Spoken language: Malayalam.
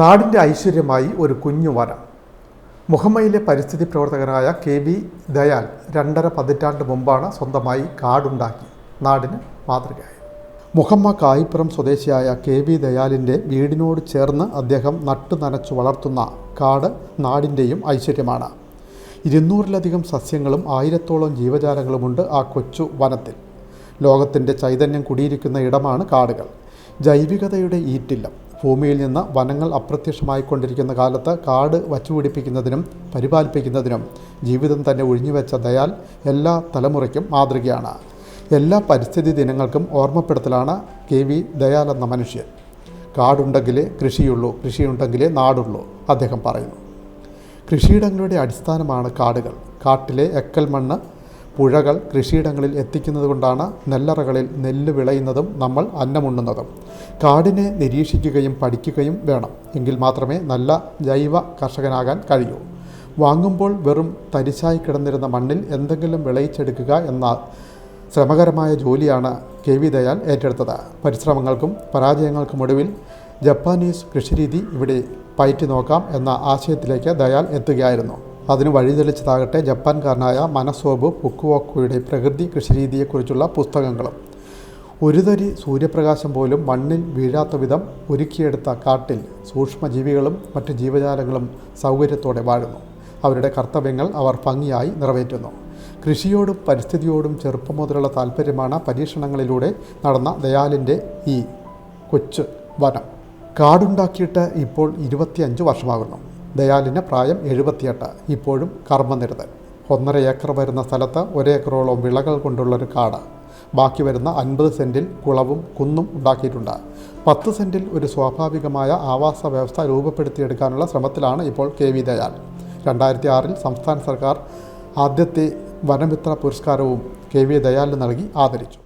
നാടിന്റെ ഐശ്വര്യമായി ഒരു കുഞ്ഞു വനം. മുഹമ്മയിലെ പരിസ്ഥിതി പ്രവർത്തകനായ കെ വി ദയാൽ രണ്ടര പതിറ്റാണ്ട് മുമ്പാണ് സ്വന്തമായി കാടുണ്ടാക്കി നാടിന് മാതൃകയായി മുഹമ്മ കായിപ്പുറം സ്വദേശിയായ കെ വി ദയാലിന്റെ വീടിനോട് ചേർന്ന് അദ്ദേഹം നട്ടു നനച്ചു വളർത്തുന്ന കാട് നാടിന്റെയും ഐശ്വര്യമാണ്. ഇരുന്നൂറിലധികം സസ്യങ്ങളും ആയിരത്തോളം ജീവജാലങ്ങളുമുണ്ട് ആ കൊച്ചു വനത്തിൽ. ലോകത്തിന്റെ ചൈതന്യം കുടിയിരിക്കുന്ന ഇടമാണ് കാടുകൾ. ജൈവികതയുടെ ഈറ്റില്ലം. ഭൂമിയിൽ നിന്ന് വനങ്ങൾ അപ്രത്യക്ഷമായിക്കൊണ്ടിരിക്കുന്ന കാലത്ത് കാട് വച്ചുപിടിപ്പിക്കുന്നതിനും പരിപാലിപ്പിക്കുന്നതിനും ജീവിതം തന്നെ ഒഴിഞ്ഞുവെച്ച ദയാൽ എല്ലാ തലമുറയ്ക്കും മാതൃകയാണ്. എല്ലാ പരിസ്ഥിതി ദിനങ്ങൾക്കും ഓർമ്മപ്പെടുത്തലാണ് കെ വി ദയാൽ എന്ന മനുഷ്യൻ. കാടുണ്ടെങ്കിലേ കൃഷിയുള്ളൂ കൃഷിയുണ്ടെങ്കിലേ നാടുള്ളൂ അദ്ദേഹം പറയുന്നു. കൃഷിയിടങ്ങളുടെ അടിസ്ഥാനമാണ് കാടുകൾ. കാട്ടിലെ എക്കൽ മണ്ണ് പുഴകൾ കൃഷിയിടങ്ങളിൽ എത്തിക്കുന്നത് കൊണ്ടാണ് നെല്ലറകളിൽ നെല്ല് വിളയുന്നതും നമ്മൾ അന്നമുണ്ണുന്നതും. കാടിനെ നിരീക്ഷിക്കുകയും പഠിക്കുകയും വേണം. എങ്കിൽ മാത്രമേ നല്ല ജൈവ കർഷകനാകാൻ കഴിയൂ. വാങ്ങുമ്പോൾ വെറും തരിശായി കിടന്നിരുന്ന മണ്ണിൽ എന്തെങ്കിലും വിളയിച്ചെടുക്കുക എന്ന ശ്രമകരമായ ജോലിയാണ് കെ വി ദയാൽ ഏറ്റെടുത്തത്. പരിശ്രമങ്ങൾക്കും പരാജയങ്ങൾക്കും ഒടുവിൽ ജപ്പാനീസ് കൃഷിരീതി ഇവിടെ പയറ്റി നോക്കാം എന്ന ആശയത്തിലേക്ക് ദയാൽ എത്തുകയായിരുന്നു. അതിന് വഴിതെളിച്ചതാകട്ടെ ജപ്പാൻകാരനായ മനസോബ് ഫുക്കുവോക്കോയുടെ പ്രകൃതി കൃഷിരീതിയെക്കുറിച്ചുള്ള പുസ്തകങ്ങളും. ഒരുതരി സൂര്യപ്രകാശം പോലും മണ്ണിൽ വീഴാത്ത വിധം ഒരുക്കിയെടുത്ത കാട്ടിൽ സൂക്ഷ്മജീവികളും മറ്റ് ജീവജാലങ്ങളും സൗകര്യത്തോടെ വാഴുന്നു. അവരുടെ കർത്തവ്യങ്ങൾ അവർ ഭംഗിയായി നിറവേറ്റുന്നു. കൃഷിയോടും പരിസ്ഥിതിയോടും ചെറുപ്പം മുതലുള്ള താല്പര്യമാണ് പരീക്ഷണങ്ങളിലൂടെ നടന്ന ദയാലിന്റെ ഈ കൊച്ചു വനം. കാടുണ്ടാക്കിയിട്ട് ഇപ്പോൾ ഇരുപത്തിയഞ്ച് വർഷമാകുന്നു. ദയാലിന് പ്രായം എഴുപത്തിയെട്ട്. ഇപ്പോഴും കർമ്മനിരതൻ. ഒന്നര ഏക്കർ വരുന്ന സ്ഥലത്ത് ഒരേക്കറോളം വിളകൾ കൊണ്ടുള്ളൊരു കാട്. ബാക്കി വരുന്ന അൻപത് സെന്റിൽ കുളവും കുന്നും ഉണ്ടാക്കിയിട്ടുണ്ട്. പത്ത് സെന്റിൽ ഒരു സ്വാഭാവികമായ ആവാസ വ്യവസ്ഥ രൂപപ്പെടുത്തിയെടുക്കാനുള്ള ശ്രമത്തിലാണ് ഇപ്പോൾ കെ വി ദയാൽ. രണ്ടായിരത്തി ആറിൽ സംസ്ഥാന സർക്കാർ ആദ്യത്തെ വനമിത്ര പുരസ്കാരവും കെ വി ദയാലിന് നൽകി ആദരിച്ചു.